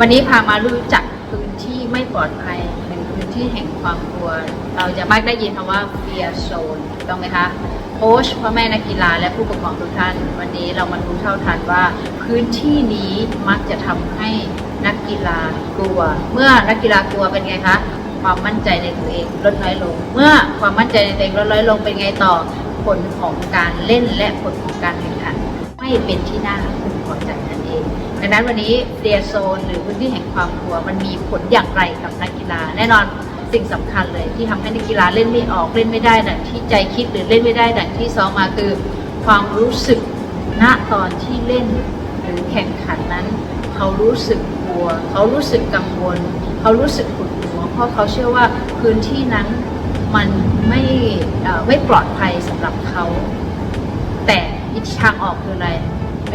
วันนี้พามารู้จักพื้นที่ไม่ปลอดภัยหรือพื้นที่แห่งความกลัว เราจะมักได้ยินคำว่า fear zone ต้องไหมคะโค้ชพ่อแม่นักกีฬาและผู้ปกครองทุกท่าน วันนี้เรามารู้เท่าทันว่า พื้นที่นี้มักจะทำให้นักกีฬากลัว เมื่อนักกีฬากลัวเป็นไงคะความมั่นใจในตัวเองลดน้อยลง เมื่อความมั่นใจในตัวเองลดน้อยลงเป็นไงต่อผลของการเล่นและผลของการแข่งขันไม่เป็นที่น่า ดังนั้นวันนี้เดียโซนหรือพื้นที่แห่งความกลัว มันมีผลอย่างไรกับนักกีฬา แน่นอนสิ่งสำคัญเลยที่ทำให้นักกีฬาเล่นไม่ออกเล่นไม่ได้ดังที่ใจคิดหรือเล่นไม่ได้ดังที่ซ้อมมาคือ ความรู้สึกณตอนที่เล่นหรือแข่งขันนั้น เขารู้สึกกลัว เขารู้สึกกังวล เขารู้สึกขุ่นหัวเพราะเขาเชื่อว่าพื้นที่นั้นมันไม่ไม่ปลอดภัยสำหรับเขา แต่อีกทางออกคืออะไร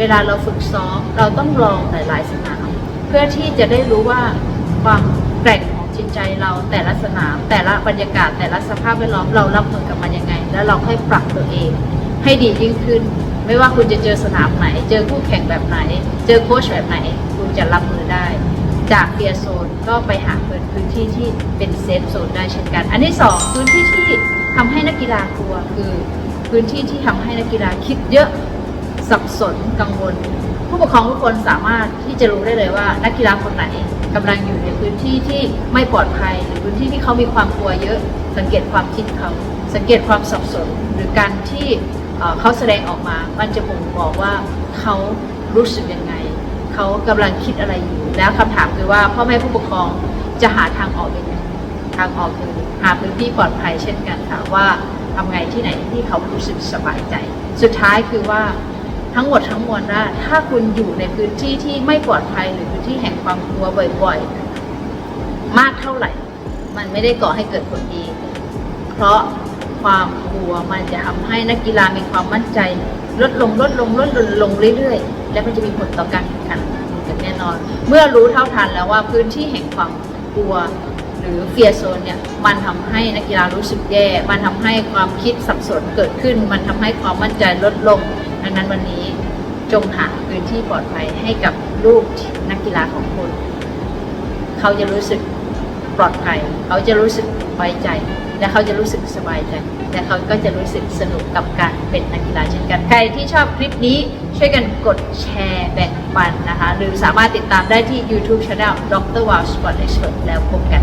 เวลาเราฝึกซ้อมเราต้องลองหลายๆสนามเพื่อที่จะได้รู้ว่าความแกร่งของจิตใจเราแต่ละสนาม แต่ละบรรยากาศแต่ละสภาพแวดล้อมเรารับมือกับมันยังไง แล้วเราค่อยปรับตัวเอง ให้ดียิ่งขึ้น ไม่ว่าคุณจะเจอสนามไหน เจอคู่แข่งแบบไหน เจอโค้ชแบบไหน คุณจะรับมือได้ จากเปียโซนก็ไปหาเปิดพื้นที่ที่เป็นเซฟโซนได้เช่นกัน อันที่สองพื้นที่ที่ทำให้นักกีฬากลัวคือ พื้นที่ที่ทำให้นักกีฬาคิดเยอะ สับสนกังวล ผู้ปกครองทุกคนสามารถที่จะรู้ได้เลยว่า นักกีฬาคนไหนกำลังอยู่ในพื้นที่ที่ไม่ปลอดภัยหรือพื้นที่ที่เขามีความกลัวเยอะ สังเกตความคิดเขาสังเกตความสับสนหรือการที่เขาแสดงออกมา มันจะบ่งบอกว่าเขารู้สึกยังไง เขากำลังคิดอะไรอยู่แล้วคำถามคือว่าพ่อแม่ผู้ปกครองจะหาทางออกยังไงทางออกคือหาพื้นที่ปลอดภัยเช่นกันค่ะว่าทำไงที่ไหนที่เขารู้สึกสบายใจ สุดท้ายคือว่า ทั้งหมดทั้งมวลว่าถ้าคุณอยู่ในพื้นที่ที่ไม่ปลอดภัยหรือพื้นที่แห่งความกลัวบ่อยๆ มากเท่าไหร่ มันไม่ได้ก่อให้เกิดผลดี เพราะความกลัวมันจะทำให้นักกีฬามีความมั่นใจ ลดลงลดลงลดลงลงเรื่อยๆ และมันจะมีผลต่อการแข่งขันอย่างแน่นอน เมื่อรู้เท่าทันแล้วว่าพื้นที่แห่งความกลัวหรือเฟียโซนเนี่ยมันทำให้นักกีฬารู้สึกแย่ มันทำให้ความคิดสับสนเกิดขึ้น มันทำให้ความมั่นใจลดลง ดังนั้นวันนี้จงหาพื้นที่ปลอดภัยให้กับลูกนักกีฬาของคุณ เขาจะรู้สึกปลอดภัย เขาจะรู้สึกไว้ใจ และเขาจะรู้สึกสบายใจ และเขาก็จะรู้สึกสนุกกับการเป็นนักกีฬาเช่นกัน ใครที่ชอบคลิปนี้ช่วยกันกดแชร์แบ่งปันนะคะ หรือสามารถติดตามได้ที่ YouTube Channel Dr. Wow Sport Expert แล้วพบกัน